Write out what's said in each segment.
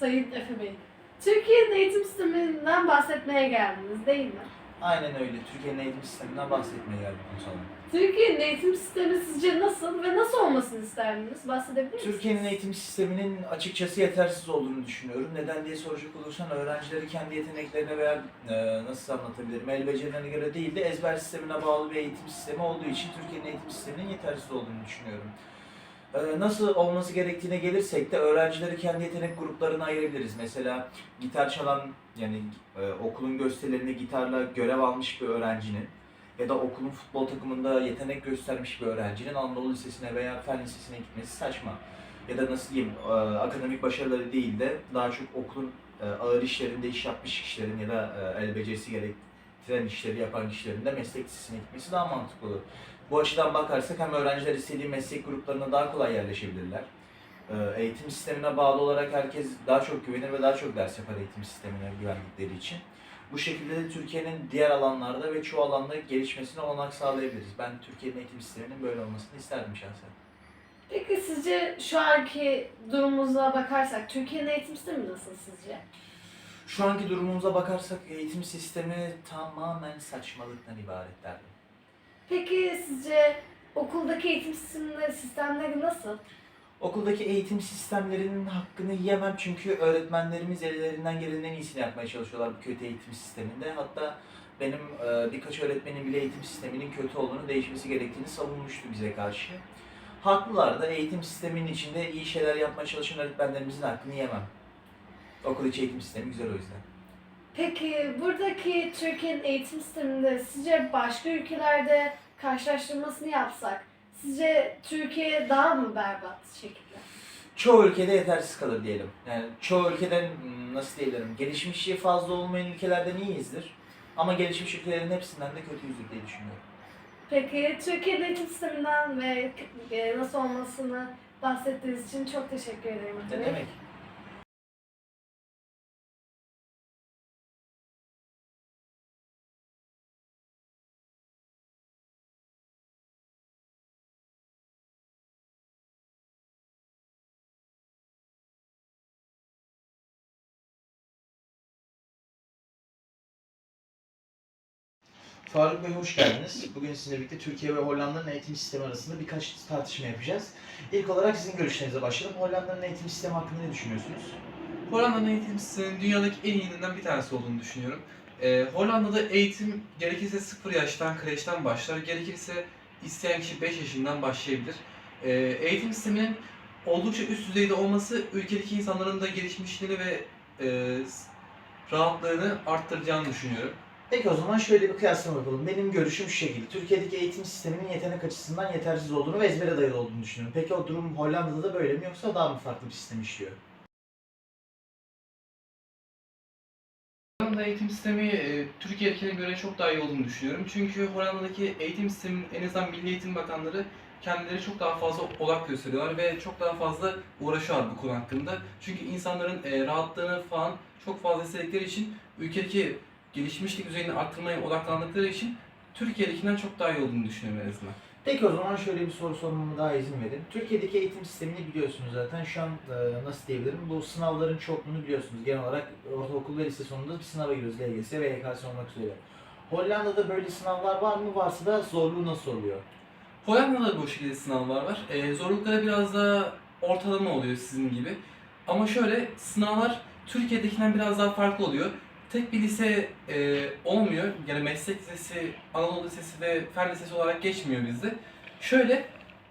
Sayın Efe Bey. Türkiye'nin eğitim sisteminden bahsetmeye geldiniz değil mi? Aynen öyle. Türkiye'nin eğitim sisteminden bahsetmeye geldik bu salon. Türkiye'nin eğitim sistemi sizce nasıl ve nasıl olmasını isterdiniz? Bahsedebilir misiniz? Türkiye'nin eğitim sisteminin açıkçası yetersiz olduğunu düşünüyorum. Neden diye soracak olursan öğrencileri kendi yeteneklerine veya e, nasıl anlatabilirim, el becerilerine göre değil de ezber sistemine bağlı bir eğitim sistemi olduğu için Türkiye'nin eğitim sisteminin yetersiz olduğunu düşünüyorum. E, nasıl olması gerektiğine gelirsek de öğrencileri kendi yetenek gruplarına ayırabiliriz. Mesela gitar çalan yani e, okulun gösterilerinde gitarla görev almış bir öğrencinin ya da okulun futbol takımında yetenek göstermiş bir öğrencinin Anadolu Lisesi'ne veya Fen Lisesi'ne gitmesi saçma. Ya da nasıl diyeyim, e, akademik başarıları değil de daha çok okulun e, ağır işlerinde iş yapmış kişilerin ya da e, el becerisi gerektiren işleri yapan kişilerin de meslek lisesine gitmesi daha mantıklı olur. Bu açıdan bakarsak hem öğrenciler istediği meslek gruplarına daha kolay yerleşebilirler. E, Eğitim sistemine bağlı olarak herkes daha çok güvenir ve daha çok ders yapar eğitim sistemine güvendikleri için. Bu şekilde de Türkiye'nin diğer alanlarda ve çoğu alanda gelişmesine olanak sağlayabiliriz. Ben Türkiye'nin eğitim sisteminin böyle olmasını isterdim şahsen. Peki sizce şu anki durumumuza bakarsak Türkiye'nin eğitim sistemi nasıl sizce? Şu anki durumumuza bakarsak eğitim sistemi tamamen saçmalıktan ibaret derdim. Peki sizce okuldaki eğitim sistemleri, sistemleri nasıl? Okuldaki eğitim sistemlerinin hakkını yiyemem çünkü öğretmenlerimiz ellerinden gelenin en iyisini yapmaya çalışıyorlar bu kötü eğitim sisteminde. Hatta benim e, birkaç öğretmenim bile eğitim sisteminin kötü olduğunu, değişmesi gerektiğini savunmuştu bize karşı. Haklılar da eğitim sisteminin içinde iyi şeyler yapmaya çalışan öğretmenlerimizin hakkını yemem. Okul içi eğitim sistemi güzel o yüzden. Peki buradaki Türkiye'nin eğitim sisteminde sizce başka ülkelerde karşılaştırmasını yapsak sizce Türkiye daha mı berbat şekilde? Çoğu ülkede yetersiz kalır diyelim. Yani çoğu ülkeden hmm, nasıl diyebilirim, gelişmişliği fazla olmayan ülkelerden iyiyizdir. Ama gelişmiş ülkelerin hepsinden de kötüyüzdür diye düşünüyorum. Peki Türkiye'nin eğitim sisteminden ve e, nasıl olmasını bahsettiğiniz için çok teşekkür ederim. Ne demek? Faruk Bey hoş geldiniz. Bugün sizinle birlikte Türkiye ve Hollanda'nın eğitim sistemi arasında birkaç tartışma yapacağız. İlk olarak sizin görüşlerinize başlayalım. Hollanda'nın eğitim sistemi hakkında ne düşünüyorsunuz? Hollanda'nın eğitim sisteminin dünyadaki en iyilerinden bir tanesi olduğunu düşünüyorum. Ee, Hollanda'da eğitim gerekirse 0 yaştan, kreşten başlar, gerekirse isteyen kişi 5 yaşından başlayabilir. Ee, eğitim sisteminin oldukça üst düzeyde olması ülkedeki insanların da gelişmişliğini ve e, rahatlığını arttıracağını düşünüyorum. Peki o zaman şöyle bir kıyaslama yapalım. Benim görüşüm şu şekilde. Türkiye'deki eğitim sisteminin yetenek açısından yetersiz olduğunu ve ezbere dayalı olduğunu düşünüyorum. Peki o durum Hollanda'da da böyle mi yoksa daha mı farklı bir sistem işliyor? Hollanda eğitim sistemi e, göre çok daha iyi olduğunu düşünüyorum. Çünkü Hollanda'daki eğitim sisteminin en azından Milli Eğitim Bakanları kendileri çok daha fazla olak gösteriyorlar ve çok daha fazla uğraşıyorlar bu konu hakkında. Çünkü insanların e, rahatlığını falan çok fazla istedikleri için ülkedeki gelişmişlik düzeyini arttırmaya odaklandıkları için Türkiye'dekinden çok daha iyi olduğunu düşünüyorum en azından. Peki o zaman şöyle bir soru sormama daha izin verin. Türkiye'deki eğitim sistemini biliyorsunuz zaten. Şu an e, nasıl diyebilirim? Bu sınavların çokluğunu biliyorsunuz. Genel olarak ortaokul ve lise sonunda bir sınava giriyoruz. LGS ve YKS olmak üzere. Hollanda'da böyle sınavlar var mı? Varsa da zorluğu nasıl oluyor? Hollanda'da da bu şekilde sınavlar var. Ee, zorlukları biraz daha ortalama oluyor sizin gibi. Ama şöyle sınavlar Türkiye'dekinden biraz daha farklı oluyor. Tek bir lise e, olmuyor. Yani meslek lisesi, Anadolu Lisesi ve Fen Lisesi olarak geçmiyor bizde. Şöyle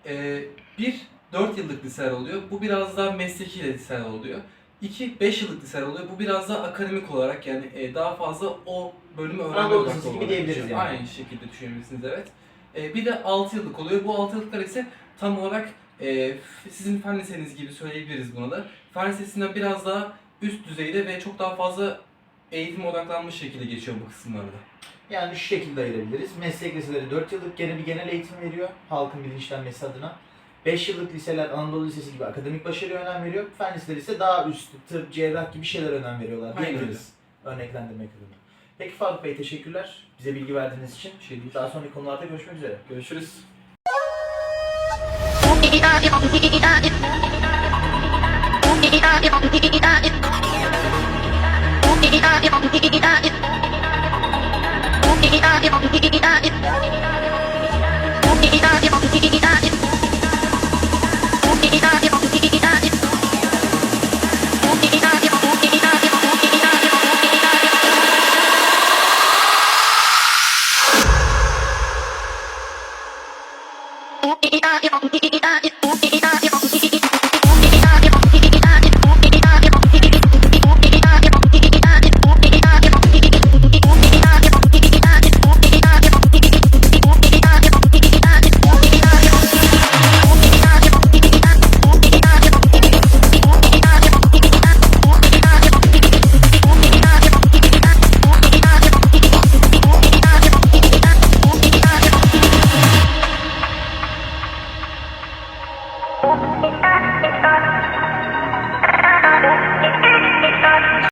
e, bir 4 yıllık liseler oluyor. Bu biraz daha mesleki liseler oluyor. 2 5 yıllık liseler oluyor. Bu biraz daha akademik olarak yani e, daha fazla o bölümü öğrenme Anadolu odaklı Lisesi gibi olarak diyebiliriz yani. Aynı şekilde düşünebilirsiniz evet. E, bir de 6 yıllık oluyor. Bu 6 yıllıklar ise tam olarak e, sizin fen liseniz gibi söyleyebiliriz buna da. Fen lisesinden biraz daha üst düzeyde ve çok daha fazla eğitime odaklanmış şekilde geçiyor bu kısımlarda. Yani şu şekilde ayırabiliriz. Meslek liseleri 4 yıllık gene bir genel eğitim veriyor. Halkın bilinçlenmesi adına. 5 yıllık liseler Anadolu Lisesi gibi akademik başarıya önem veriyor. Fen liseleri ise daha üstü, tıp, cerrah gibi şeyler önem veriyorlar diyebiliriz. Örneklendirmek adına. Peki Faruk Bey teşekkürler. Bize bilgi verdiğiniz için. Şey değil. Daha sonraki konularda görüşmek üzere. Görüşürüz. Yeah. Thank you.